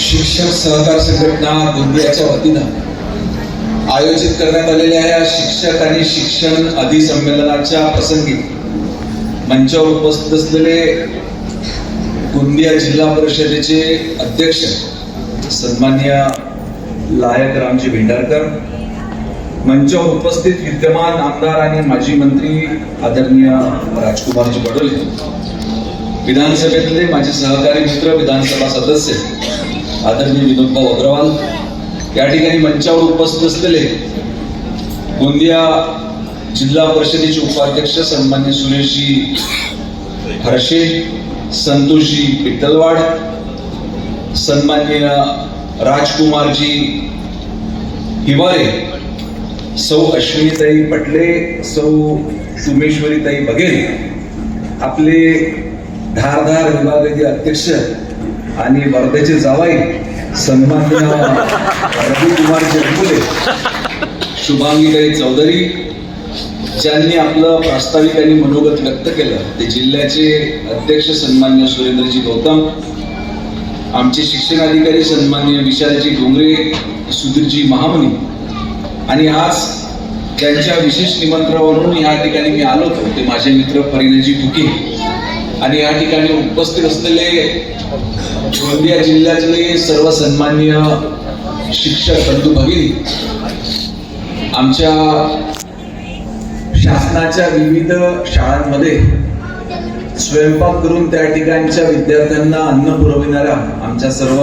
शिक्षक सहकार संघटना गोंदियाच्या वतीनं आयोजित करण्यात आलेल्या या शिक्षक आणि शिक्षण अधिसंमेलनाच्या प्रसंगी मंचावर उपस्थित असलेले गोंदिया जिल्हा परिषदेचे अध्यक्ष सन्मान्य लायक रामजी भेंडारकर मंचावर उपस्थित विद्यमान आमदार आणि माजी मंत्री आदरणीय राजकुमारजी बडोले विधानसभेतले माझे सहकारी मित्र विधानसभा सदस्य आदरणीय विनोदभाऊ अग्रवाल या ठिकाणी मंचावर उपस्थित असलेले गोंदिया जिल्हा परिषदेचे उपाध्यक्ष सन्मान्य सुरेशजी हर्षे संतोषजी पिट्टलवाड सन्मान्य राजकुमारजी हिवारे सौ अश्विनीताई पटले सौ सुमेश्वरीताई बघेल आपले धारधार विभागाचे अध्यक्ष आणि वर्धेचे जावाई सन्मान्य रविकुमार जगपुले शुभांगीताई चौधरी ज्यांनी आपलं प्रास्ताविक आणि मनोगत व्यक्त केलं ते जिल्ह्याचे अध्यक्ष सन्मान्य सुरेंद्रजी गौतम आमचे शिक्षण अधिकारी सन्मान्य विशालजी डोंगरे सुधीरजी महामनी आणि आज त्यांच्या विशेष निमंत्रणावरून या ठिकाणी मी आलो होतो. ते माझे मित्र परिणयजी फुके. आणि या ठिकाणी उपस्थित असलेले गोंदिया जिल्ह्यातले सर्व सन्मान्य शिक्षक बंधू भगिनी आमच्या शासनाच्या विविध शाळांमध्ये स्वयंपाक करून त्या ठिकाणच्या विद्यार्थ्यांना अन्न पुरविणाऱ्या आमच्या सर्व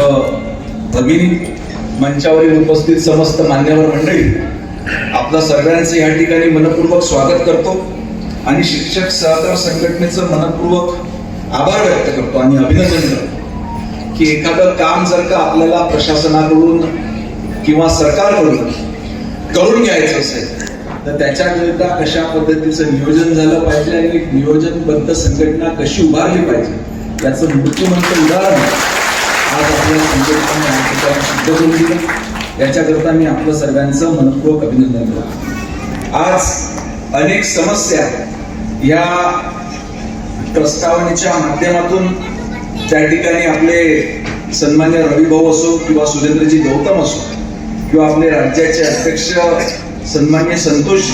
भगिनी मंचावरील उपस्थित समस्त मान्यवर मंडळी आपलं सगळ्यांचं या ठिकाणी मनपूर्वक स्वागत करतो आणि शिक्षक सहकार संघटनेचं मनपूर्वक आभार व्यक्त करतो आणि अभिनंदन करतो. की एखादं काम जर का आपल्याला प्रशासनाकडून किंवा सरकारकडून करून घ्यायचं असेल तर त्याच्याकरिता कशा पद्धतीचं नियोजन झालं पाहिजे आणि एक नियोजनबद्ध संघटना कशी उभारली पाहिजे याचं मृत्यूमंत उदाहरण आज आपल्या संघटना या सिद्ध करून दिलं. याच्याकरता मी आपलं सर्वांचं मनपूर्वक अभिनंदन करतो. आज अनेक समस्या या प्रस्तावनेच्या माध्यमातून त्या ठिकाणी आपले सन्मान्य रविभाऊ असो किंवा सुरेंद्रजी गौतम असो किंवा आपले राज्याचे अध्यक्ष सन्मान्य संतोष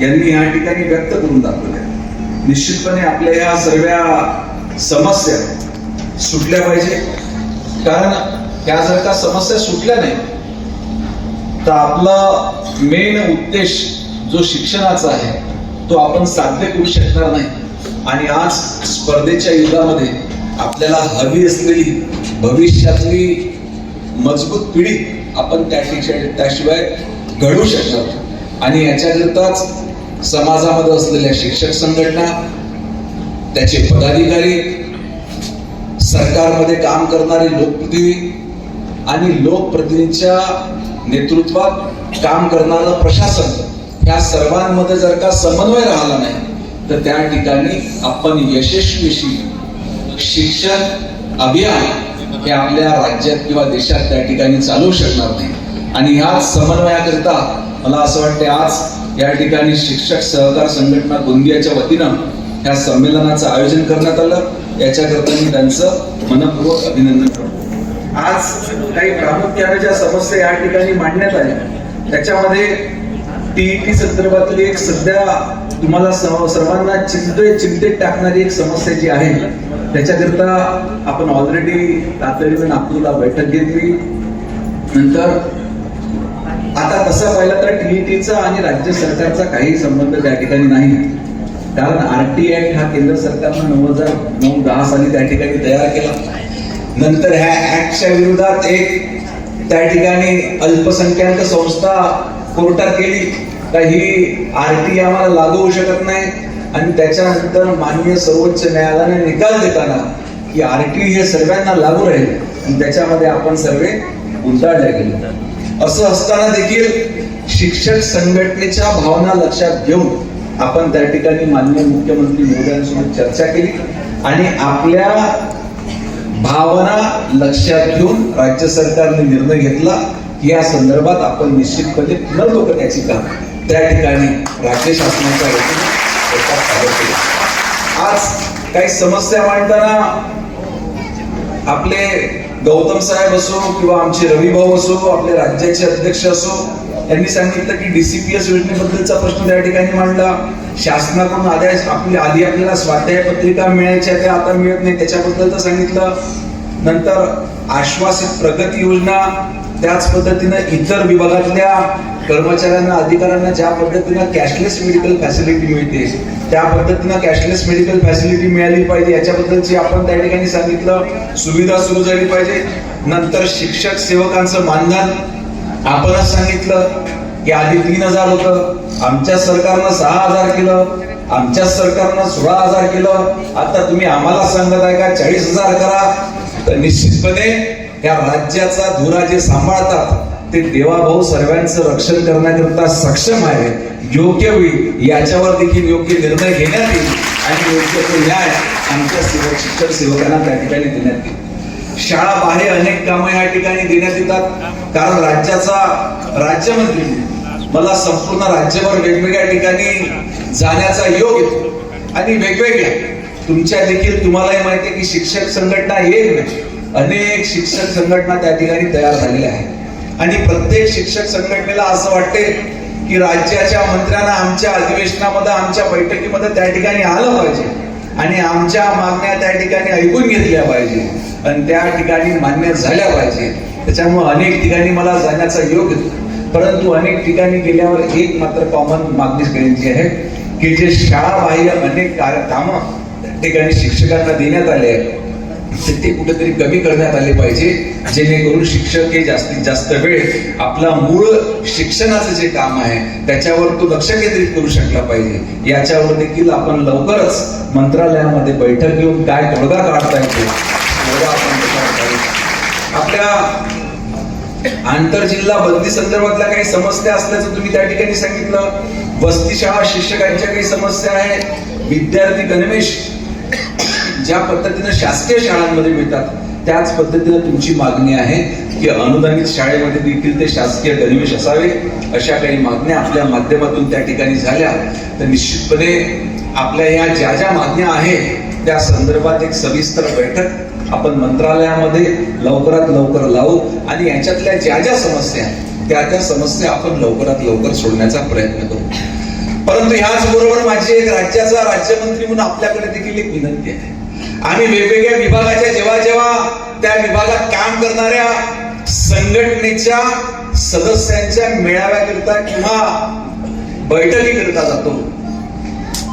यांनी या ठिकाणी व्यक्त करून दाखवल्या निश्चितपणे आपल्या या सर्व समस्या सुटल्या पाहिजे. कारण ह्या जर का समस्या सुटल्या नाही तर आपला मेन उद्देश जो शिक्षणाचा आहे तो आपण साध्य करू शकणार नाही. आणि आज स्पर्धेच्या युगामध्ये आपल्याला हवी असलेली भविष्यातली मजबूत पिढी आपण त्या ठिकाणी त्याशिवाय घडवू शकणार आणि याच्याकरताच समाजामध्ये असलेल्या शिक्षक संघटना त्याचे पदाधिकारी सरकारमध्ये काम करणारे लोकप्रतिनिधी आणि लोकप्रतिनिधीच्या नेतृत्वात काम करणारं प्रशासन या सर्वांमध्ये जर का समन्वय राहिला नाही तर त्या ठिकाणी आपण यशस्वीशी शिक्षण अभियान हे आपल्या राज्यात किंवा देशात त्या ठिकाणी चालू शकणार नाही. आणि ह्या समन्वयाकरता मला असं वाटतं आज या ठिकाणी शिक्षक सहकार संघटना गोंदियाच्या वतीनं ह्या संमेलनाचं आयोजन करण्यात आलं. याच्याकरता मी त्यांचं मनपूर्वक अभिनंदन करतो. आज काही प्रामुख्याने ज्या समस्या या ठिकाणी मांडण्यात आल्या त्याच्यामध्ये टीईटी संदर्भातली एक सध्या तुम्हाला सर्वांना चिंते चिंतेत टाकणारी एक समस्या जी आहे त्याच्याकरिता आपण ऑलरेडी तातडीने नागपूरला बैठक घेतली. नंतर आता तसं पाहिलं तर टीईटीचा आणि राज्य सरकारचा काही संबंध त्या ठिकाणी नाही. कारण आरटी ऍक्ट हा केंद्र सरकारनं नऊ हजार नऊ दहा साली त्या ठिकाणी तयार केला. नंतर ह्या ऍक्टच्या विरोधात एक त्या ठिकाणी अल्पसंख्याक संस्था कोर्टात गेली का ही आरटी आम्हाला लागू होऊ शकत नाही. आणि त्याच्यानंतर माननीय सर्वोच्च न्यायालयाने निकाल देताना की आरटी हे सर्वांना लागू राहील आणि त्याच्यामध्ये आपण सर्व गुंताळले गेलो. असं असताना देखील शिक्षक संघटनेच्या भावना लक्षात घेऊन आपण त्या ठिकाणी माननीय मुख्यमंत्री मोदयांसोबत चर्चा केली आणि आपल्या भावना लक्षात घेऊन राज्य सरकारने निर्णय घेतला की या संदर्भात आपण निश्चितपणे पुनर्लोक त्याची का त्या ठिकाणी राज्य शासनाच्या वतीने आज काही समस्या मांडताना आपले गौतम साहेब असो किंवा आमचे रवी भाऊ असो आपले राज्याचे अध्यक्ष असो यांनी सांगितलं की डीसीपीएस योजनेबद्दलचा प्रश्न त्या ठिकाणी मांडला. शासनाकडून आदेश आपली आधी आपल्याला स्वाध्याय पत्रिका मिळायच्या त्या आता मिळत नाही त्याच्याबद्दल तर सांगितलं. नंतर आश्वासित प्रगती योजना त्याच पद्धतीनं इतर विभागातल्या कर्मचाऱ्यांना अधिकाऱ्यांना ज्या पद्धतीनं कॅशलेस मेडिकल फॅसिलिटी मिळते त्या पद्धतीनं कॅशलेस मेडिकल फॅसिलिटी मिळाली पाहिजे याच्याबद्दलची आपण त्या ठिकाणी सांगितलं. सुविधा सुरू झाली पाहिजे. नंतर शिक्षक सेवकांचं मानधन आपणच सांगितलं की आधी तीन हजार होतं. आमच्या सरकारनं सहा हजार केलं. आमच्या सरकारनं सोळा हजार केलं. आता तुम्ही आम्हाला सांगत आहे का चाळीस हजार करा. तर निश्चितपणे या राज्याचा धुरा जे सांभाळतात. ते देवाभाऊ सर्वांचं रक्षण करण्याकरता सक्षम आहे. योग्य होईल याच्यावर देखील योग्य निर्णय घेण्यात येईल आणि योग्य तो न्याय आमच्या सेवक शिक्षक सेवकांना त्या ठिकाणी देण्यात येईल. शाळा बाहेर अनेक कामं या ठिकाणी देण्यात येतात. कारण राज्याचा राज्यमंत्री मला संपूर्ण राज्यभर वेगवेगळ्या ठिकाणी जाण्याचा योग येतो. आणि वेगवेगळ्या. तुमच्या देखील तुम्हालाही माहिती आहे की शिक्षक संघटना येईल नाही. अनेक शिक्षक संघटना त्या ठिकाणी तयार झालेल्या आहेत. आणि प्रत्येक शिक्षक संघटनेला असं वाटते की राज्याच्या मंत्र्यांना आमच्या अधिवेशनामध्ये आमच्या बैठकीमध्ये त्या ठिकाणी आलं पाहिजे. आणि आमच्या मागण्या त्या ठिकाणी ऐकून घेतल्या पाहिजे. आणि त्या ठिकाणी मान्य झाल्या पाहिजे. त्याच्यामुळे अनेक ठिकाणी मला जाण्याचा योग येतो. परंतु अनेक ठिकाणी गेल्यावर एक मात्र कॉमन मागणी करायची आहे की जे शाळाबाह्य अनेक कामं त्या ठिकाणी शिक्षकांना देण्यात आले आहेत. तर ते कुठेतरी कमी करण्यात आले पाहिजे जेणेकरून शिक्षक हे जास्तीत जास्त वेळ आपला मूळ शिक्षणाचं जे काम आहे त्याच्यावर तो लक्ष केंद्रित करू शकला पाहिजे. याच्यावर देखील आपण लवकरच मंत्रालयामध्ये बैठक घेऊन काय तोडगा काढता येतो आपल्या आंतरजिल्हा बंदी संदर्भातल्या काही समस्या असल्याचं तुम्ही त्या ठिकाणी सांगितलं. वस्ती शाळा शिक्षकांच्या काही समस्या आहेत. विद्यार्थी गणवेश ज्या पद्धतीनं शासकीय शाळांमध्ये मिळतात त्याच पद्धतीनं तुमची मागणी आहे की अनुदानित शाळेमध्ये देखील ते शासकीय गणवेश असावे? अशा काही मागण्या आपल्या माध्यमातून त्या ठिकाणी झाल्या तर निश्चितपणे आपल्या या ज्या ज्या मागण्या आहेत त्या संदर्भात एक सविस्तर बैठक आपण मंत्रालयामध्ये लवकरात लवकर लावू आणि याच्यातल्या ज्या ज्या समस्या आहेत त्या त्या समस्या आपण लवकरात लवकर सोडण्याचा प्रयत्न करू. परंतु ह्याच बरोबर माझी एक राज्याचा राज्यमंत्री म्हणून आपल्याकडे देखील एक विनंती आहे. आणि वेगवेगळ्या विभागाच्या जेव्हा जेव्हा त्या विभागात काम करणाऱ्या संघटनेच्या सदस्यांच्या मेळाव्याकरिता किंवा बैठकीकरिता जातो.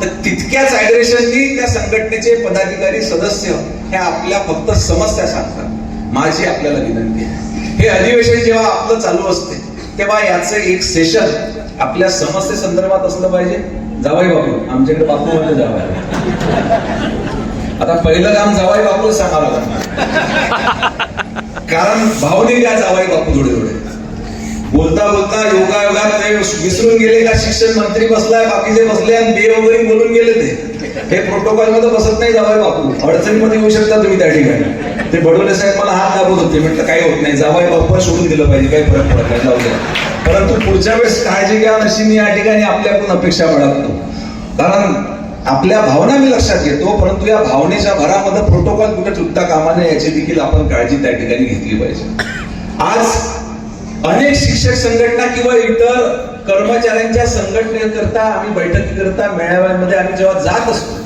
तर तितक्याच अॅग्रेशननी त्या संघटनेचे पदाधिकारी सदस्य हे आपल्या फक्त समस्या सांगतात. माझी आपल्याला विनंती आहे. हे अधिवेशन जेव्हा आपलं चालू असते तेव्हा याचं एक सेशन आपल्या समस्ये संदर्भात असलं पाहिजे. जावाई बाबू आमच्याकडे बापू म्हणजे आता पहिलं काम जावाई बापू सांगावं लागणार कारण भावने काय जावाई बापू थोडे थोडे बोलता बोलता योगायोगात ते विसरून गेले का शिक्षण मंत्री बसलाय बाकीचे बसले आणि बे वगैरे बोलून गेले ते. हे प्रोटोकॉलमध्ये बसत नाही जावाय बापू. अडचणीमध्ये येऊ शकता तुम्ही त्या ठिकाणी. ते बडोले साहेब मला हात दाबत होते. म्हटलं काही होत नाही जावाई बापू सोडून दिलं पाहिजे काही फरक पडत नाही जाऊ द्या. परंतु पुढच्या वेळेस काळजी घ्या अशी मी या ठिकाणी आपल्याकडून अपेक्षा बाळगतो. कारण आपल्या भावना मी लक्षात घेतो परंतु या भावनेच्या भरामध्ये प्रोटोकॉल कुठे चुकता कामा नये याची देखील आपण काळजी त्या ठिकाणी घेतली पाहिजे. आज अनेक शिक्षक संघटना किंवा इतर कर्मचाऱ्यांच्या संघटनेकरता आम्ही बैठकीकरता मेळाव्यांमध्ये आम्ही जेव्हा जात असतो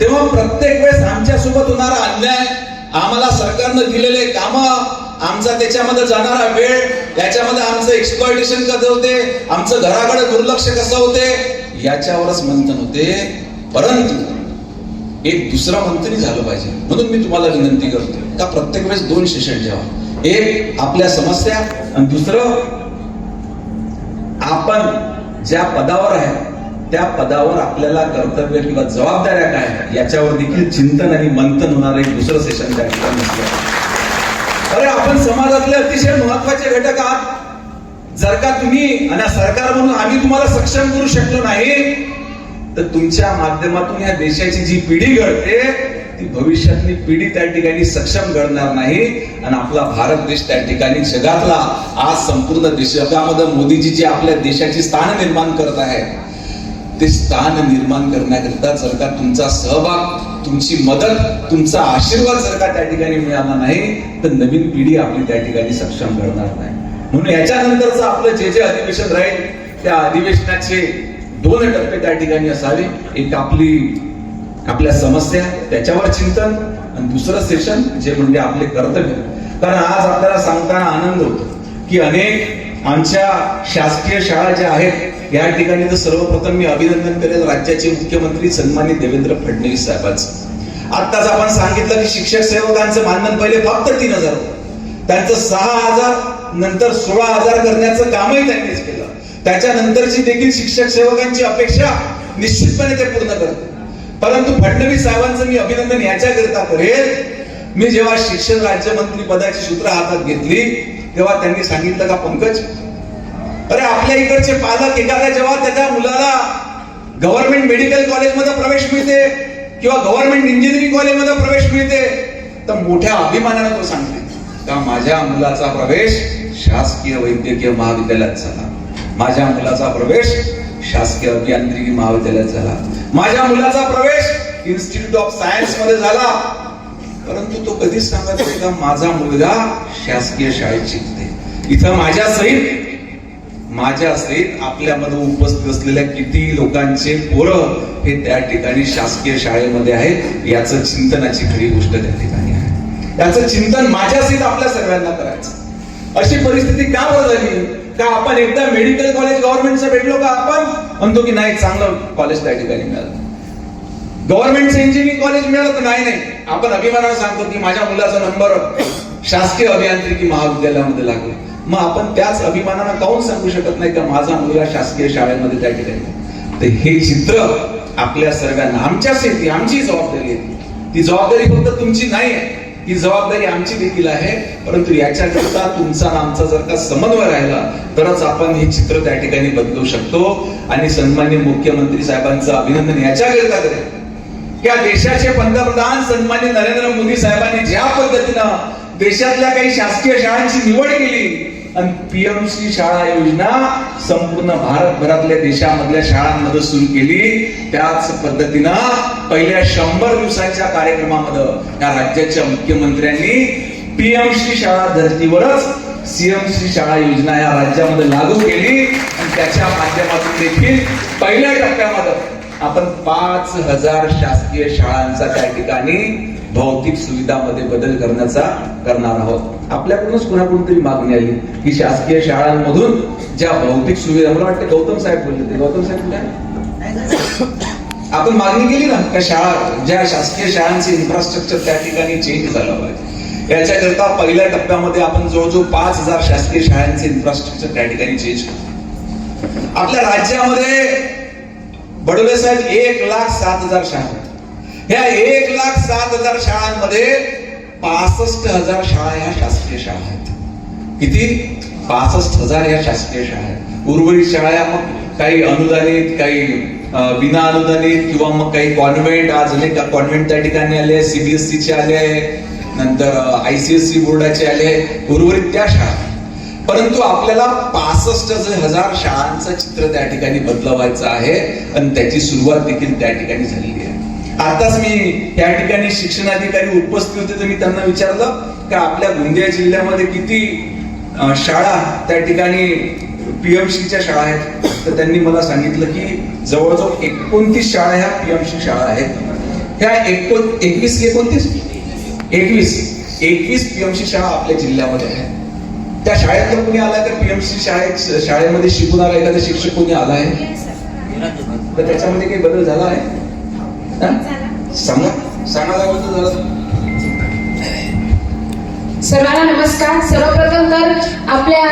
तेव्हा प्रत्येक वेळेस आमच्यासोबत होणारा अन्याय आम्हाला सरकारनं दिलेले काम आमचा त्याच्यामध्ये जाणारा वेळ याच्यामध्ये आमचं एक्सप्लॉयटेशन कसं होते आमचं घराकडे दुर्लक्ष कसं होते याच्यावरच मंथन होते. परंतु एक दुसरा मंथनही झालं पाहिजे. म्हणून मी तुम्हाला विनंती करतो का प्रत्येक वेळेस दोन सेशन ठेवा. एक आपल्या समस्या आणि दुसरं आपण ज्या पदावर आहे त्या पदावर आपल्याला कर्तव्य किंवा जबाबदाऱ्या काय याच्यावर देखील चिंतन आणि मंथन होणार एक दुसरं सेशन त्या ठिकाणी. अरे आपण समाजातले अतिशय महत्त्वाचे घटक आहात. जर का तुम्ही आणि सरकार म्हणून आम्ही तुम्हाला सक्षम करू शकलो नाही तर तुमच्या माध्यमातून या देशाची जी पिढी घडते ती भविष्यातली पिढी त्या ठिकाणी सक्षम घडणार नाही. आणि आपला भारत देश त्या ठिकाणी जगातला आज संपूर्ण देश जगामध्ये मोदीजी जी आपल्या देशाची स्थान निर्माण करत आहे ते स्थान निर्माण करण्याकरिता जर का तुमचा सहभाग तुमची मदत तुमचा आशीर्वाद जर का त्या ठिकाणी मिळाला नाही तर नवीन पिढी आपली त्या ठिकाणी सक्षम करणार नाही. म्हणून याच्यानंतरचं आपलं जे जे अधिवेशन राहील त्या अधिवेशनाचे दोन टप्पे त्या ठिकाणी असावे. एक आपली आपल्या समस्या त्याच्यावर चिंतन आणि दुसरं सेशन जे म्हणजे आपले कर्तव्य. कारण आज आपल्याला सांगताना आनंद होतो की अनेक आमच्या शासकीय शाळा ज्या आहेत या ठिकाणी तर सर्वप्रथम मी अभिनंदन करेल राज्याचे मुख्यमंत्री सन्मानित देवेंद्र फडणवीस साहेबांचं. आत्ताच आपण सांगितलं की शिक्षक सेवकांचं मानधन पहिले फक्त तीन हजार त्यांचं सहा हजार नंतर सोळा हजार करण्याचं कामही त्यांनीच केलं. त्याच्यानंतरची देखील शिक्षक सेवकांची अपेक्षा निश्चितपणे ते पूर्ण करते परंतु फडणवीस साहेबांचं मी अभिनंदन याच्याकरिता करेल. मी जेव्हा शिक्षण राज्यमंत्री पदाची सूत्र हातात घेतली तेव्हा त्यांनी सांगितलं का पंकज? अरे आपल्या इकडचे पालक एखाद्या जेव्हा त्याच्या मुलाला गव्हर्नमेंट मेडिकल कॉलेजमध्ये प्रवेश मिळते किंवा गव्हर्नमेंट इंजिनिअरिंग कॉलेजमध्ये प्रवेश मिळते तर मोठ्या अभिमानाने तो सांगते का माझ्या मुलाचा प्रवेश शासकीय वैद्यकीय महाविद्यालयात झाला. माझ्या मुलाचा प्रवेश शासकीय अभियांत्रिकी महाविद्यालयात झाला. माझ्या मुलाचा प्रवेश इन्स्टिट्यूट ऑफ सायन्समध्ये झाला. परंतु तो कधीच सांगत नाही का माझा मुलगा शासकीय शाळेत शिकते इथं माझ्या सहित माझ्या सहित आपल्यामध्ये उपस्थित असलेल्या किती लोकांचे पोरं हे त्या ठिकाणी शासकीय शाळेमध्ये आहेत याचं चिंतनाची खरी गोष्ट त्या ठिकाणी आहे. त्याचं चिंतन माझ्या सहित आपल्या सर्वांना करायचं. अशी परिस्थिती का बरं झाली? का आपण एकदा मेडिकल कॉलेज गव्हर्नमेंटचं भेटलो का आपण? म्हणतो की नाही चांगलं कॉलेज त्या ठिकाणी मिळालं. गव्हर्नमेंटचं इंजिनिअरिंग कॉलेज मिळालं तर नाही नाही. आपण अभिमानानं सांगतो की माझ्या मुलाचा नंबर शासकीय अभियांत्रिकी महाविद्यालयामध्ये लागला. मग आपण त्याच अभिमानानं काऊन सांगू शकत नाही का माझा मुलगा शासकीय शाळेमध्ये त्या ठिकाणी? तर हे चित्र आपल्या सर्वांना आमच्या येते आमची जबाबदारी येते ती जबाबदारी फक्त तुमची नाही आहे ही जबाबदारी आमची देखील आहे परंतु याच्याकरता तुमचा आमचा जर का समन्वय राहिला तरच आपण हे चित्र त्या ठिकाणी बदलू शकतो. आणि सन्मान्य मुख्यमंत्री साहेबांचं अभिनंदन याच्याकरिता करेल या देशाचे पंतप्रधान सन्मान्य नरेंद्र मोदी साहेबांनी ज्या पद्धतीनं देशातल्या काही शासकीय शाळांची निवड केली आणि पीएमसी शाळा योजना संपूर्ण भारतभरातल्या देशामधल्या शाळांमध्ये सुरू केली. त्याच पद्धतीनं पहिल्या शंभर दिवसाच्या कार्यक्रमामध्ये या राज्याच्या मुख्यमंत्र्यांनी पीएमसी शाळा धर्तीवरच सीएमसी शाळा योजना या राज्यामध्ये लागू केली. आणि त्याच्या माध्यमातून देखील पहिल्या टप्प्यामध्ये आपण पाच हजार शासकीय शाळांचा त्या ठिकाणी भौतिक सुविधामध्ये बदल करण्याचा करणार आहोत. आपल्याकडूनच कुणाकडून तरी मागणी आली की शासकीय शाळांमधून ज्या भौतिक सुविधा मला वाटतं गौतम साहेब बोलले ते गौतम साहेब कुठे आपण मागणी केली ना का शाळा ज्या शासकीय शाळांचे इन्फ्रास्ट्रक्चर त्या ठिकाणी चेंज झालं पाहिजे. याच्याकरता पहिल्या टप्प्यामध्ये आपण जवळजवळ पाच हजार शासकीय शाळांचे इन्फ्रास्ट्रक्चर त्या ठिकाणी चेंज आपल्या राज्यामध्ये बडोले साहेब एक लाख सात हजार शाळा. ह्या एक लाख सात हजार शाळांमध्ये पासष्ट हजार शाळा ह्या शासकीय शाळा आहेत. किती? पासष्ट हजार या शासकीय शाळा आहेत. उर्वरित शाळा या मग काही अनुदानित काही विना अनुदानित किंवा मग काही कॉन्व्हेंट आज अनेक कॉन्व्हेंट त्या ठिकाणी आले सीबीएसई चे आले नंतर आयसीएससी बोर्डाचे आले उर्वरित त्या शाळा परंतु आपल्याला पासष्ट हजार शाळांचं चित्र त्या ठिकाणी बदलवायचं आहे आणि त्याची सुरुवात देखील त्या ठिकाणी झालेली आहे. आताच मी या ठिकाणी शिक्षणाधिकारी उपस्थित होते तर मी त्यांना विचारलं की आपल्या गोंदिया जिल्ह्यामध्ये किती शाळा त्या ठिकाणी पीएमसीच्या शाळा आहेत? तर त्यांनी मला सांगितलं की जवळजवळ एकोणतीस शाळा ह्या पीएमसी शाळा आहेत. ह्या एकोण एकवीस एकोणतीस? एकवीस. एकवीस पीएमसी शाळा आपल्या जिल्ह्यामध्ये आहे त्या शाळेतलं कोणी आलाय तर पीएमसी शाळेत शाळेमध्ये शिकून आला एखादा शिक्षक कोणी आलाय तर त्याच्यामध्ये काही बदल झाला आहे? सर्वांना नमस्कार. सर्वप्रथम तर आपल्या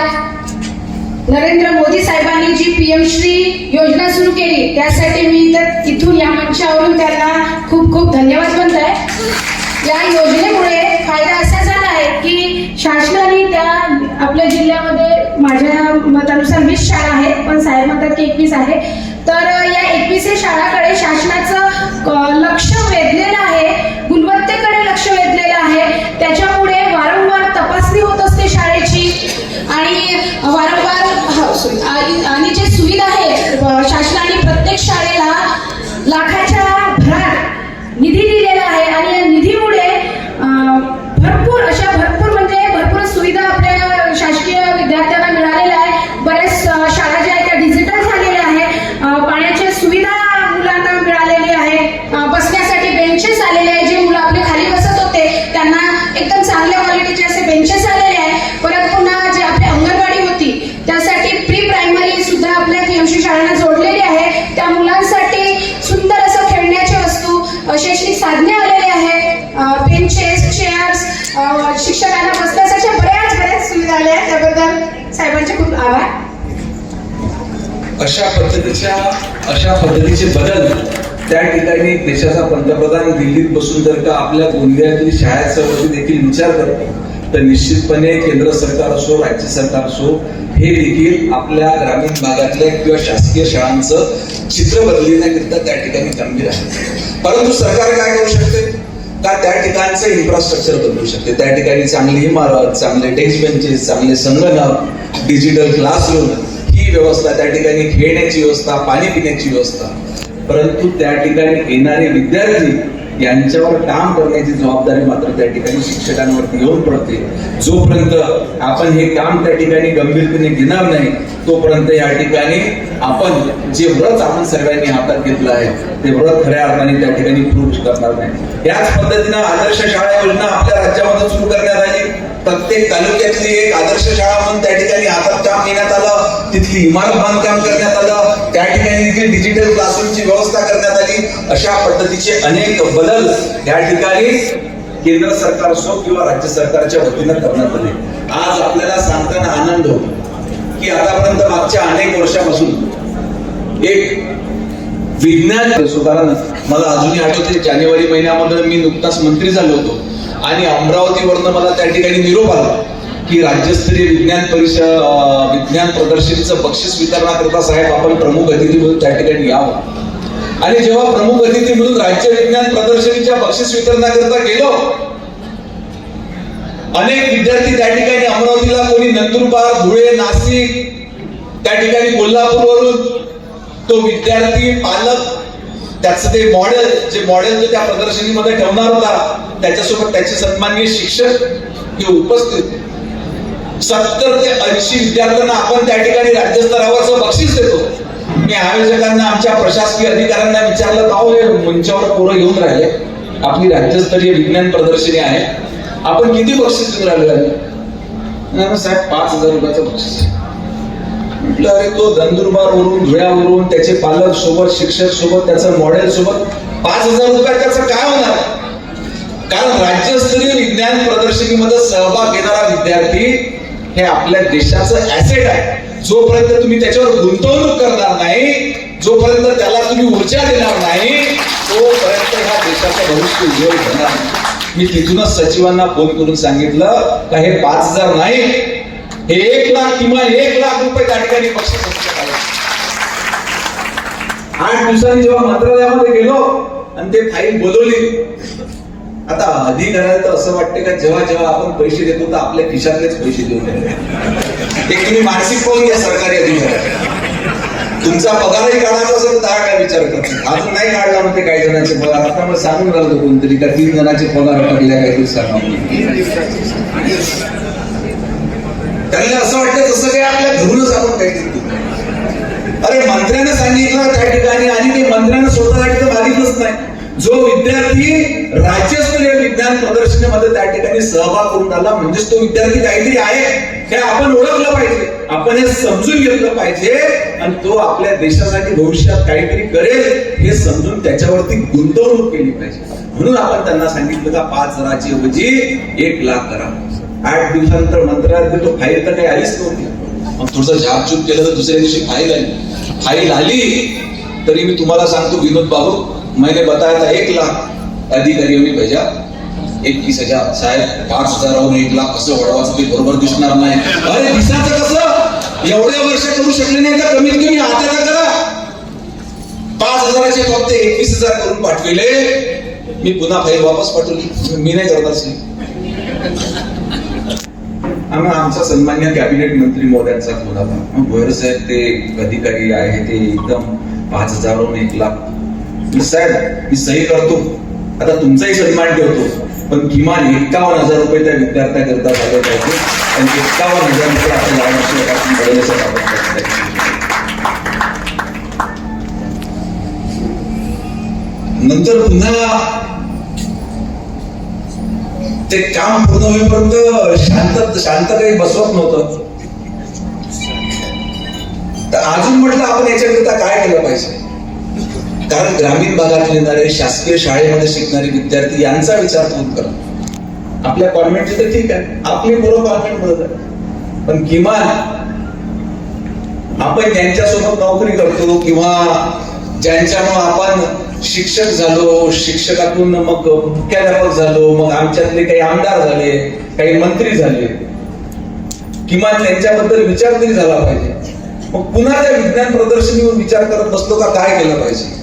नरेंद्र मोदी साहेबांनी जी पीएम श्री योजना सुरू केली त्यासाठी मी तर इथून या मंचावरून त्यांना खूप खूप धन्यवाद म्हणत आहे या योजनेमुळे फायदा असा झाला आहे की शासनाने त्या आपल्या जिल्ह्यामध्ये माझ्या मतानुसार वीस शाळा आहेत पण साहेब म्हणतात की एकवीस आहे. तर या एकवीस शाळाकडे शासनाचं लक्ष वेधलेलं आहे गुणवत्तेकडे लक्ष वेधलेलं आहे. त्याच्यामुळे वारंवार तपासणी होत असते शाळेची. आणि वारंवार आणि आणि जे सुविधा आहे अशा पद्धतीच्या अशा पद्धतीचे बदल त्या ठिकाणी देशाचा पंतप्रधान दिल्लीत बसून जर का आपल्या गोंदियातील शाळेचा देखील विचार करतो तर निश्चितपणे केंद्र सरकार असो राज्य सरकार असो हे देखील आपल्या ग्रामीण भागातल्या किंवा शासकीय शाळांचं चित्र बदलण्याकरिता त्या ठिकाणी गंभीर आहे. परंतु सरकार काय करू शकते? का त्या ठिकाणचं इन्फ्रास्ट्रक्चर बदलू शकते? त्या ठिकाणी चांगली इमारत चांगले डेस्क बेंचेस चांगले संगणक डिजिटल क्लासरूम ही व्यवस्था त्या ठिकाणी खेळण्याची व्यवस्था पाणी पिण्याची व्यवस्था. परंतु त्या ठिकाणी येणारे विद्यार्थी यांच्यावर काम करण्याची जबाबदारी मात्र त्या ठिकाणी शिक्षकांवरती येऊन पडते. जोपर्यंत आपण हे काम त्या ठिकाणी गंभीरतेने घेणार नाही तोपर्यंत या ठिकाणी आपण जे व्रत आपण सर्वांनी हातात घेतलं आहे ते व्रत खऱ्या अर्थाने त्या ठिकाणी प्रूव्ह करणार नाही. याच पद्धतीनं आदर्श शाळा योजना आपल्या राज्यामध्ये सुरू करण्यात आली. प्रत्येक तालुक्यातली एक आदर्श शाळा म्हणून त्या ठिकाणी हातात काम घेण्यात आलं. तिथली इमारत बांधकाम करण्यात आलं. त्या ठिकाणी देखील डिजिटल क्लासरूमची व्यवस्था करण्यात आली. अशा पद्धतीचे अनेक बदल या ठिकाणी केंद्र सरकार असो किंवा राज्य सरकारच्या वतीनं करण्यात आले. आज आपल्याला सांगताना आनंद होतो की आतापर्यंत मागच्या अनेक वर्षापासून एक विज्ञान सुधारण मला अजूनही आठवते. जानेवारी महिन्यामध्ये मी नुकताच मंत्री झालो होतो आणि अमरावतीवरनं मला त्या ठिकाणी निरोप आला. की राज्यस्तरीय विज्ञान परिषद विज्ञान प्रदर्शनीचं बक्षीस वितरणाकरता साहेब आपण प्रमुख अतिथी म्हणून त्या ठिकाणी यावं. आणि जेव्हा प्रमुख अतिथी म्हणून राज्य विज्ञान प्रदर्शनीच्या बक्षीस वितरणाकरता गेलो अनेक विद्यार्थी त्या ठिकाणी अमरावतीला कोणी नंदुरबार धुळे नाशिक त्या ठिकाणी कोल्हापूरवरून तो विद्यार्थी पालक त्याचं ते मॉडेल जे मॉडेल तो त्या प्रदर्शनीमध्ये ठेवणार होता त्याच्यासोबत त्याचे सन्माननीय शिक्षक हे उपस्थित सत्तर ते ऐंशी विद्यार्थ्यांना आपण त्या ठिकाणी राज्यस्तरावरचं बक्षीस देतो. मी आयोजकांना आमच्या प्रशासकीय अधिकाऱ्यांना विचारलं का हे मंचावर पोरं घेऊन राहिले. आपली राज्यस्तरीय विज्ञान प्रदर्शनी आहे. आपण किती बक्षीस देऊन राहिले साहेब पाच हजार रुपयाचं बक्षीस म्हटलं अरे तो नंदुरबारवरून धुळ्यावरून त्याचे पालक सोबत शिक्षक सोबत त्याचं मॉडेल सोबत पाच हजार रुपयात त्याचं काय होणार कारण राज्यस्तरीय विज्ञान प्रदर्शनीमध्ये सहभाग घेणारा विद्यार्थी हे आपल्या देशाचं ऍसेट आहे. जोपर्यंत तुम्ही त्याच्यावर गुंतवणूक करणार नाही जोपर्यंत त्याला तुम्ही ऊर्जा देणार नाही तोपर्यंत ह्या देशाचं भविष्य उज्ज्वल होणार नाही. मी तिथूनच सचिवांना फोन करून सांगितलं का हे पाच हजार नाही हे एक लाख किमान एक लाख रुपये त्या ठिकाणी पक्ष आठ दिवसांनी जेव्हा मंत्रालयामध्ये गेलो आणि ते फाईल बोलवली आता अधिकाऱ्याला तर असं वाटतं का जेव्हा जेव्हा आपण पैसे देतो तर आपल्या खिशातलेच पैसे देऊ नये एक तुम्ही मानसिक पाहून घ्या सरकारी अधिकारी तुमचा पगारही काढायचा असेल तर काय विचार करतो अजून नाही काढला म्हणते काही जणांचे पगार. आता मग सांगून राहतो कोणतरी का तीन जणांचे पगार काढल्या काही दिवसांना त्यांना असं वाटतं तसं काही आपल्या घरूनच आपण काहीतरी अरे मंत्र्यानं सांगितलं त्या ठिकाणी आणि ते मंत्र्यानं स्वतःसाठी तर मागितलंच नाही. जो विद्यार्थी राज्यस्तरीय विज्ञान प्रदर्शनामध्ये त्या ठिकाणी सहभाग करून आला म्हणजेच तो विद्यार्थी काहीतरी आहे हे आपण ओळखलं पाहिजे. आपण हे समजून घेतलं पाहिजे आणि तो आपल्या देशासाठी भविष्यात काहीतरी करेल हे समजून त्याच्यावरती गुंतवणूक केली पाहिजे. म्हणून आपण त्यांना सांगितलं का पाच राज्यऐवजी ऐवजी एक लाख करा. आठ दिवसानंतर मंत्रालयात तो फाईल तर काही आलीच नव्हती. मग थोडस झापचूप केलं तर दुसऱ्या दिवशी फाईल आली. फाईल आली तरी मी तुम्हाला सांगतो विनोद बाबू मैंने बताया था एक लाख अधिकारियों ने भेजा। एकवीस हजार साहेब पाच हजारावरून एक लाख कसं वळवायचं ते बरोबर दिसणार नाही। अरे दिसायचं कसं? एवढ्या वर्ष करू शकले नाही तर कमीत कमी आता करा। पाच हजाराचे फक्त एकवीस हजार करून पाठविले। मी पुन्हा फाईल वापस पाठवली। मी नाही करत असे आम्ही आमचा सन्मान्य कॅबिनेट मंत्री महोदयांचा फोन आला. भोयर साहेब ते अधिकारी आहे ते एकदम पाच हजारहून एक लाख मी साहेब मी सही करतो. आता तुमचाही सन्मान ठेवतो. पण किमान एक्कावन्न हजार रुपये त्या विद्यार्थ्याकरता झाले पाहिजे. आणि एक्कावन्न हजार रुपये आपण या आपण नंतर पुन्हा ते काम पूर्ण होईपर्यंत शांत शांत काही बसवत नव्हतं. तर अजून म्हटलं आपण याच्याकरिता काय केलं पाहिजे? कारण ग्रामीण भागात येणारे शासकीय शाळेमध्ये शिकणारे विद्यार्थी यांचा विचार तुम्ही करा. आपल्या कॉन्व्हेंटचे तर ठीक आहे. आपली पोरं कॉन्व्हेंटमध्ये आहे. पण किमान आपण ज्यांच्यासोबत नोकरी करतो किंवा ज्यांच्यामुळे आपण शिक्षक झालो शिक्षकातून मग मुख्याध्यापक झालो मग आमच्यातले काही आमदार झाले काही मंत्री झाले किमान त्यांच्याबद्दल विचार तरी झाला पाहिजे. मग पुन्हा त्या विज्ञान प्रदर्शनीवर विचार करत बसलो का काय केलं पाहिजे?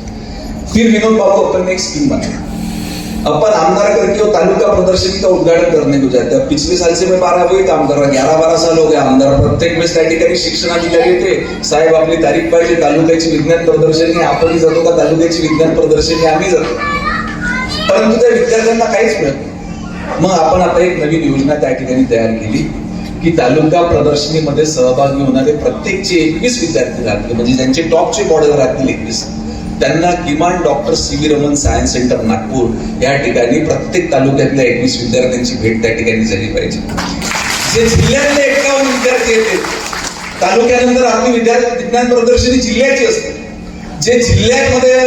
फिर विनोद बाबू अपन ने एक स्कीम बनाई अपन आमदार करके वो तालुका प्रदर्शनी का उद्घाटन करने को जाते हैं। पिछले साल से मैं बारह वही काम कर रहा ग्यारह बारा साल हो गए आमदार प्रत्येक वेळेस त्या ठिकाणी शिक्षणाधिकारी येते साहेब आपली तारीख पाहिजे तालुक्याची विज्ञान प्रदर्शनी आपण जातो का तालुक्याची विज्ञान प्रदर्शनी आम्ही जातो। परंतु त्या विद्यार्थ्यांना काहीच मिळत मग आपण आता एक नवीन योजना त्या ठिकाणी तयार केली की तालुका प्रदर्शनीमध्ये सहभागी होणारे प्रत्येकचे एकवीस विद्यार्थी राहतील. म्हणजे ज्यांचे टॉपचे मॉडेल राहतील एकवीस. त्यांना किमान doctor C V Raman science centre Nagpur या ठिकाणी प्रत्येक तालुक्यातल्या एकवीस विद्यार्थ्यांची भेट त्या ठिकाणी झाली पाहिजे. जे जिल्ह्यातले एकावन्न विद्यार्थी येते तालुक्यानंतर आपली विद्यार्थी विज्ञान प्रदर्शनी जिल्ह्याची असते. जे जिल्ह्यामध्ये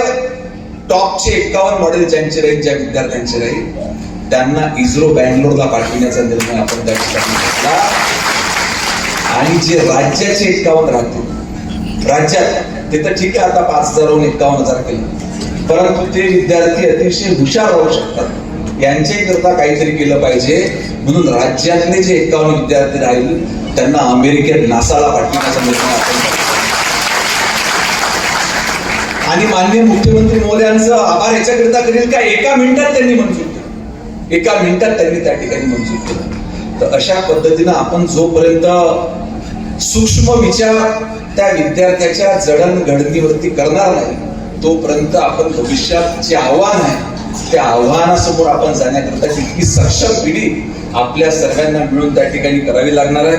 टॉपचे एकावन्न मॉडेल ज्यांचे राहील ज्या विद्यार्थ्यांचे राहील त्यांना इस्रो बँगलोरला पाठविण्याचा निर्णय आपण त्या ठिकाणी घेतला. आणि जे राज्याचे एकावन राहतील राज्यात ते तर ठीक आहे आता पाच हजारहून एकावन्न हजार केलं. परंतु ते विद्यार्थी अतिशय हुशार राहू शकतात. यांच्याकरता काहीतरी केलं पाहिजे. म्हणून राज्यातले जे एकावन्न विद्यार्थी राहील त्यांना अमेरिकेत नासाला पाठवण्याचा निर्णय आपण आणि माननीय मुख्यमंत्री महोदयांचा आभार याच्याकरिता करील का? एका मिनिटात त्यांनी मंजूर केलं. एका मिनिटात त्यांनी त्या ठिकाणी मंजूर केलं. तर अशा पद्धतीनं आपण जोपर्यंत सूक्ष्म विचार त्या विद्यार्थ्याच्या जडणघडणीवरती करणार नाही. तोपर्यंत आपण भविष्यात जे आव्हान आहे. त्या आव्हानासमोर आपण जाण्याकरता तितकी सक्षम पिढी आपल्या सर्वांना मिळून त्या ठिकाणी करावी लागणार आहे.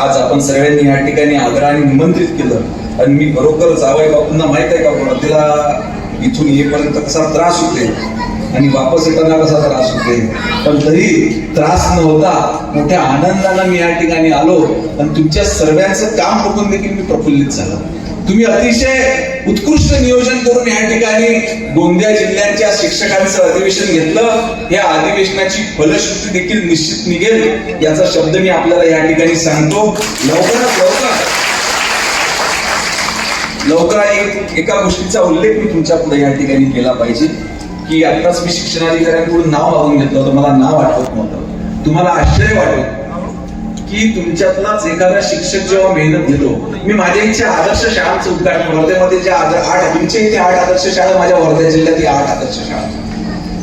आज आपण सगळ्यांनी या ठिकाणी आग्रहाने निमंत्रित केलं. आणि मी बरोबर जावई बापूंना माहीत आहे का? तिला इथून येईपर्यंत कसा त्रास होते आणि वापस येताना कसा त्रास होते पण तरी त्रास न होता मोठ्या आनंदानं मी या ठिकाणी आलो आणि तुमच्या सर्वांचं काम बघून देखील मी प्रफुल्लित झालो. तुम्ही अतिशय उत्कृष्ट नियोजन करून या ठिकाणी गोंदिया जिल्ह्याच्या शिक्षकांचं अधिवेशन घेतलं. या अधिवेशनाची फलश्रुती देखील निश्चित निघेल याचा शब्द मी आपल्याला या ठिकाणी सांगतो. लवकरात लवकर लवकर एक एका गोष्टीचा उल्लेख मी तुमच्यापुढे या ठिकाणी केला पाहिजे. की आत्ताच मी शिक्षणाधिकाऱ्यांकडून नाव मागून घेतलं होतं मला नाव आठवत नव्हतं. तुम्हाला आश्चर्य वाटेल की तुमच्यातलाच एखादा शिक्षक जेव्हा मेहनत घेतो मी माझ्या इथे आदर्श शाळांचं उद्घाटन वर्ध्यामध्ये ज्या आठ तुमच्या इथे आठ आदर्श शाळा माझ्या वर्धा जिल्ह्यात आठ आदर्श शाळा.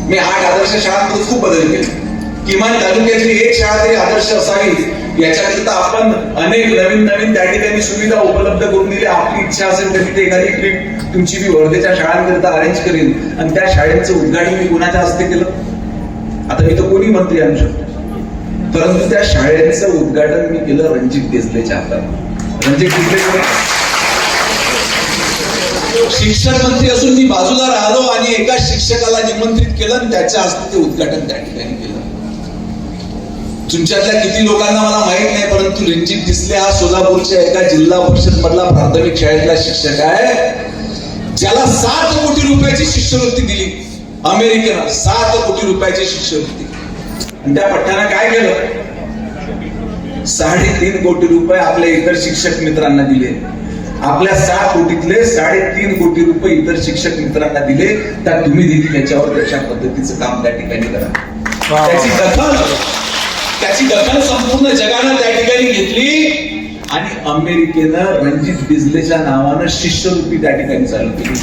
मी आठ आदर्श शाळांमध्ये खूप बदल केले. किमान तालुक्यातली एक शाळा तरी आदर्श असावी याच्याकरिता आपण अनेक नवीन नवीन त्या ठिकाणी सुविधा उपलब्ध करून दिली. आपली इच्छा असेल तर तिथे एखादी ट्रिप तुमची मी वर्धेच्या शाळांकरिता अरेंज करेन आणि त्या शाळेचं उद्घाटन मी कोणाच्या हस्ते केलं? आता मी तर कोणी मंत्री आणू शकतो. परंतु त्या शाळेचं उद्घाटन मी केलं रणजित देसलेच्या हातात रणजित देसले शिक्षण मंत्री असून मी बाजूला राहिलो आणि एका शिक्षकाला निमंत्रित केलं आणि त्याच्या हस्ते ते उद्घाटन त्या ठिकाणी केलं. तुमच्यातल्या किती लोकांना मला माहीत नाही परंतु रणजित दिसले हा सोलापूरच्या एका जिल्हा परिषद मधला प्राथमिक शाळेतला शिक्षक आहे. ज्याला सात कोटी रुपयाची शिष्यवृत्ती दिली. अमेरिकेनं सात कोटी रुपयाची शिष्यवृत्ती. आणि त्या पठ्ठानं काय केलं? साडेतीन कोटी रुपये आपल्या इतर शिक्षक मित्रांना दिले. आपल्या सहा कोटीतले साडेतीन कोटी रुपये इतर शिक्षक मित्रांना दिले. तर तुम्ही देखील त्याच्यावर त्याच्या पद्धतीचं काम त्या ठिकाणी करा. त्याची दखल त्याची दखल संपूर्ण जगानं त्या ठिकाणी घेतली. आणि अमेरिकेनं रणजित बिजलेच्या नावानं शिष्यवृत्ती त्या ठिकाणी चालू केली.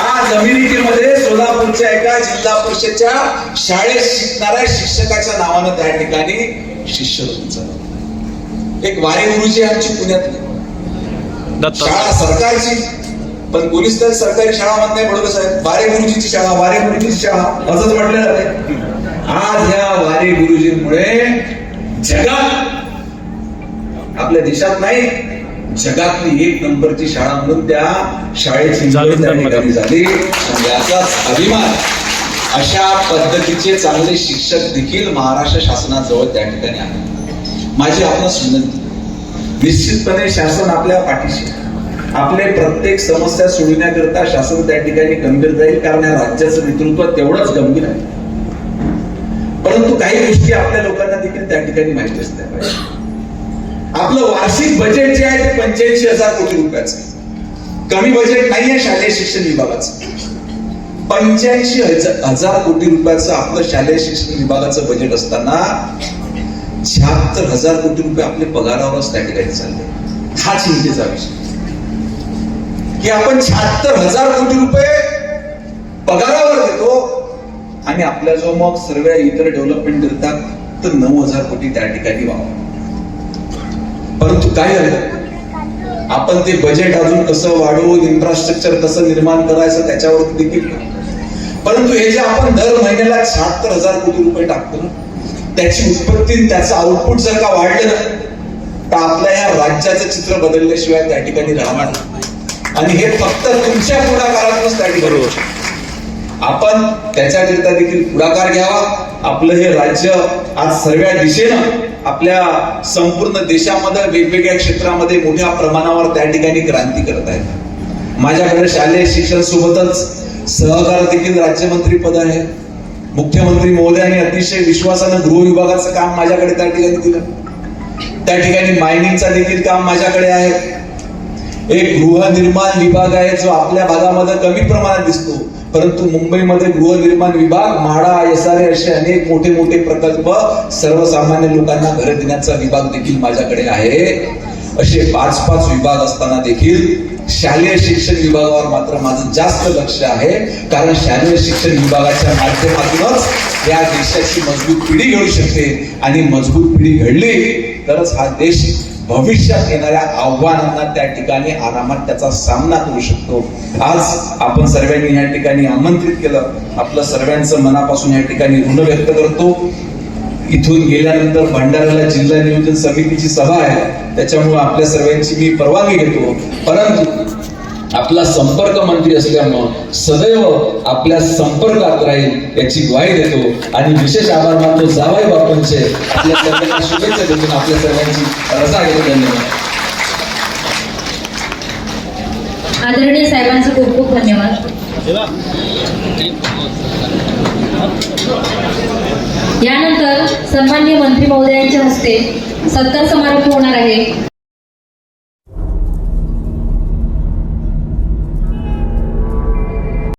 आज अमेरिकेमध्ये सोलापूरच्या एका जिल्हा परिषदच्या शाळेत शिकणाऱ्या शिक्षकाच्या नावानं त्या ठिकाणी शिष्यवृत्ती चालू एक वारे गुरुजी आमची पुण्यातली. शाळा सरकारची. पण पोलीस तर सरकारी शाळा म्हणत नाही बरोबर साहेब. वारे गुरुजीची शाळा वारे गुरुजीची शाळा. असंच म्हटलं जाते आज ह्या वारे गुरुजींमुळे जगात आपल्या देशात नाही जगातली एक नंबरची शाळा म्हणून त्या शाळेची ठिकाणी झाली. आणि याचाच अभिमान अशा पद्धतीचे चांगले शिक्षक देखील महाराष्ट्र शासनाजवळ त्या ठिकाणी आहे माझी आपणास विनंती निश्चितपणे शासन आपल्या पाठीशी. आपले प्रत्येक समस्या सोडविण्याकरता शासन त्या ठिकाणी गंभीर जाईल कारण या राज्याचं नेतृत्व तेवढंच गंभीर आहे. परंतु काही गोष्टी आपल्या लोकांना देखील त्या ठिकाणी माहिती असल्या पाहिजे. आपलं वार्षिक बजेट जे आहे ते पंच्याऐंशी हजार कोटी रुपयाचं कमी बजेट नाहीये शालेय शिक्षण विभागाचं. पंच्याऐंशी हजार कोटी रुपयाचं आपलं शालेय शिक्षण विभागाचं बजेट असताना शहात्तर हजार कोटी रुपये आपले पगारावरच त्या ठिकाणी चालले. हा चिंतेचा विषय. की आपण शहात्तर हजार कोटी रुपये पगारावर देतो आणि आपल्या जो मग सर्व इतर डेव्हलपमेंट करतात तर नऊ हजार कोटी त्या ठिकाणी व्हावं परंतु काय झालं आपण ते बजेट अजून कसं वाढवून इन्फ्रास्ट्रक्चर कसं निर्माण करायचं त्याच्यावर देखील परंतु हे जे आपण दर महिन्याला शहात्तर हजार कोटी रुपये टाकतो ना त्याची उत्पत्ती त्याचं आउटपुट जर का वाढलं ना तर आपल्या या राज्याचं चित्र बदलल्याशिवाय त्या ठिकाणी राहणार नाही. आणि हे फक्त तुमच्या पुढाकारातूनच त्या ठिकाणी. आपण त्याच्याकरिता देखील पुढाकार घ्यावा. आपलं हे राज्य आज सर्व दिशेनं आपल्या संपूर्ण देशामध्ये वेगवेगळ्या क्षेत्रामध्ये मोठ्या प्रमाणावर त्या ठिकाणी क्रांती करत आहे. माझ्याकडे शालेय शिक्षण सोबतच सहकार देखील राज्यमंत्री पद आहे. मुख्यमंत्री महोदयांनी अतिशय विश्वासानं गृह विभागाचं काम माझ्याकडे त्या ठिकाणी दिलं. त्या ठिकाणी मायनिंगचा देखील काम माझ्याकडे आहे. एक गृहनिर्माण विभाग आहे जो आपल्या भागामध्ये कमी प्रमाणात दिसतो. परंतु मुंबईमध्ये गृहनिर्माण विभाग म्हाडा एसआरए असे अनेक मोठे मोठे प्रकल्प सर्वसामान्य लोकांना घर देण्याचा विभाग देखील माझ्याकडे आहे. असे पाच पाच विभाग असताना देखील शालेय शिक्षण विभागावर मात्र माझं जास्त लक्ष आहे. कारण शालेय शिक्षण विभागाच्या माध्यमातूनच या देशाची मजबूत पिढी घडू शकते. आणि मजबूत पिढी घडली तरच हा देश भविष्यात येणाऱ्या आव्हानांना त्या ठिकाणी आरामात त्याचा सामना करू शकतो. आज आपण सर्वांनी या ठिकाणी आमंत्रित केलं. आपलं सर्वांचं मनापासून या ठिकाणी ऋण व्यक्त करतो. इथून गेल्यानंतर भंडाऱ्याला जिल्हा नियोजन समितीची सभा आहे. त्याच्यामुळे आपल्या सर्वांची मी परवानगी घेतो. परंतु आपला संपर्क मंत्री असल्यामुळं सदैव आपल्या संपर्कात राहील याची ग्वाही देतो. आणि विशेष आभार मानतो जावाई बापूंचे. आपल्या सर्वांना शुभेच्छा देतो. आपल्या सगळ्यांची रजा घेतो धन्यवाद. आदरणीय साहेबांचं खूप खूप धन्यवाद. यानंतर सन्मान्य मंत्री महोदयांच्या हस्ते सत्कार समारोप होणार आहे.